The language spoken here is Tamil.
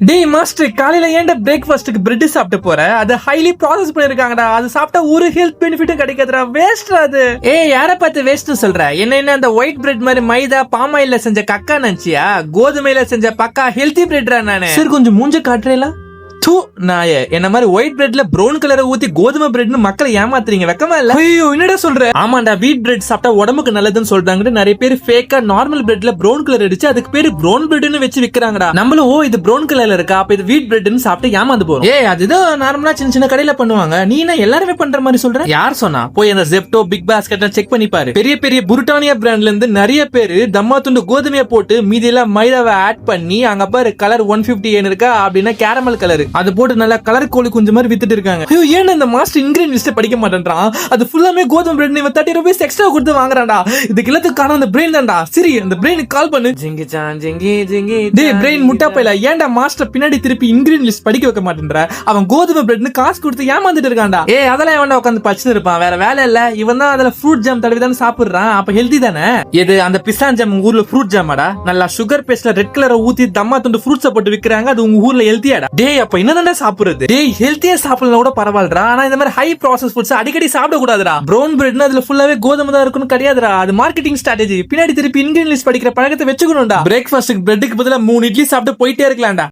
டேய் மாஸ்டர் காலையில ஏன்டா பிரேக்ஃபாஸ்ட்டுக்கு பிரெட் சாப்பிட்டு போற? அது ஹைலி ப்ராசஸ் பண்ணிருக்காங்கடா. அது சாப்பிட்டா ஒரு ஹெல்த் பெனிஃபிட்டும் கிடைக்காதுடா. வேஸ்ட்ரா அது. ஏய் யார பார்த்து வேஸ்ட் சொல்ற? என்ன என்ன அந்த ஒயிட் பிரெட் மாதிரி மைதா பாமாயில செஞ்ச கக்கா நினைச்சியா? கோதுமையில செஞ்ச பக்கா ஹெல்தி பிரெட்ரா நானு? சரி கொஞ்சம் மூஞ்ச காட்டுறேல? தூ நாய. என்ன மாதிரி ஒயிட் பிரெட்ல ப்ரௌன் கலரை ஊத்தி கோதுமை பிரெட்னு மக்களை ஏமாத்துறீங்க வெக்கமா இல்ல? ஐயோ என்னடா சொல்ற? ஆமாண்டா வீட் பிரெட் சாப்பிட்டா உடம்புக்கு நல்லதுன்னு சொல்றாங்க நிறைய பேர் ஃபேக்கா நார்மல் பிரெட்ல ப்ரௌன் கலர் அடிச்சு அதுக்கு பேரு ப்ரௌன் பிரெட்னு வச்சு விக்கிறாங்கடா. நம்மளும் ஓ இது ப்ரௌன் கலர்ல இருக்கா? அப்ப இது வீட் பிரெட்னு சாப்பிட்டு ஏமாந்து போறோம். ஏய் அதுதான் நார்மலா சின்ன சின்ன கடையில பண்ணுவாங்க. நீ என்ன எல்லாருமே பண்ற மாதிரி சொல்ற? யார் சொன்னா? போய் அந்த ஜெப்டோ பிக் பாஸ்கெட் செக் பண்ணி பாரு. பெரிய பெரிய புருட்டானியா பிராண்ட்ல இருந்து நிறைய பேரு தம்மா துண்டு கோதுமையை போட்டு மீதி எல்லாம் மைதாவை ஆட் பண்ணி அங்க பாரு கலர் ஒன் பிப்டி ஏன் இருக்கா? அப்படின்னா கேரமல் கலர் அது போட்டு நல்லா கலர் கோழி குஞ்சு மாதிரி வித்துட்டு இருக்காங்க. ஐயோ ஏன் இந்த மாஸ்டர் இன்கிரீன் லிஸ்ட் படிக்க மாட்டேன்றான் அது ஃபுல்லாமே கோதுமை பிரெட் இவன் தேர்ட்டி ருபீஸ் எக்ஸ்ட்ரா கொடுத்து வாங்குறான்டா. இதுக்கு எல்லாத்துக்கு காரணம் அந்த பிரெயின் தான்டா. சரி அந்த பிரெயினுக்கு கால் பண்ணு. ஜிங்கி சான் ஜிங்கி ஜிங்கி டேய் பிரெயின் முட்டா பையல. ஏன்டா மாஸ்டர் பின்னாடி திருப்பி இன்கிரீன் லிஸ்ட் படிக்க வைக்க மாட்டேன்ற? அவன் கோதுமை பிரெட்னு காசு கொடுத்து ஏமாந்துட்டு இருக்கான்டா. ஏ அதெல்லாம் எவன்டா உட்காந்து பச்சுன்னு இருப்பான். வேற வேலை இல்ல. இவன் தான் அதுல ஃப்ரூட் ஜாம் தடவி தானே சாப்பிடுறான். அப்ப ஹெல்தி தானே? இது அந்த பிஸ்தான் ஜாம் ஊர்ல ஃப்ரூட் ஜாமாடா நல்லா சுகர் பேஸ்ட்ல ரெட் கலரை ஊத்தி தம்மா துண்டு ஃப்ரூட்ஸை போட்டு விக்கிறாங்க. அது உங்க ஊர்ல ஹெல்த்தியாடா டேய் அப்ப என்னதான்டா சாப்பிடுறது? டேய் ஹெல்த்தியா சாப்பிடலாம் கூட பரவாயில்லடா. ஆனா இந்த மாதிரி ஹை ப்ராசஸ் ஃபுட்ஸ் அடிக்கடி சாப்பிட கூடாதுடா ப்ரௌன் பிரெட்னா அதுல ஃபுல்லாவே கோதுமை தான் இருக்குன்னு கிடையாதுடா. அது மார்க்கெட்டிங் ஸ்ட்ராட்டஜி பின்னாடி திருப்பி இன்கிரீன் லிஸ்ட் படிக்கிற பழக்கத்தை வச்சுக்கணும்டா. பிரேக்ஃபாஸ்ட்டுக்கு பிரெட்டுக்கு பதிலா மூணு இட்லி சாப்பிட்டு போயிட்டே இருக்கலாம்டா.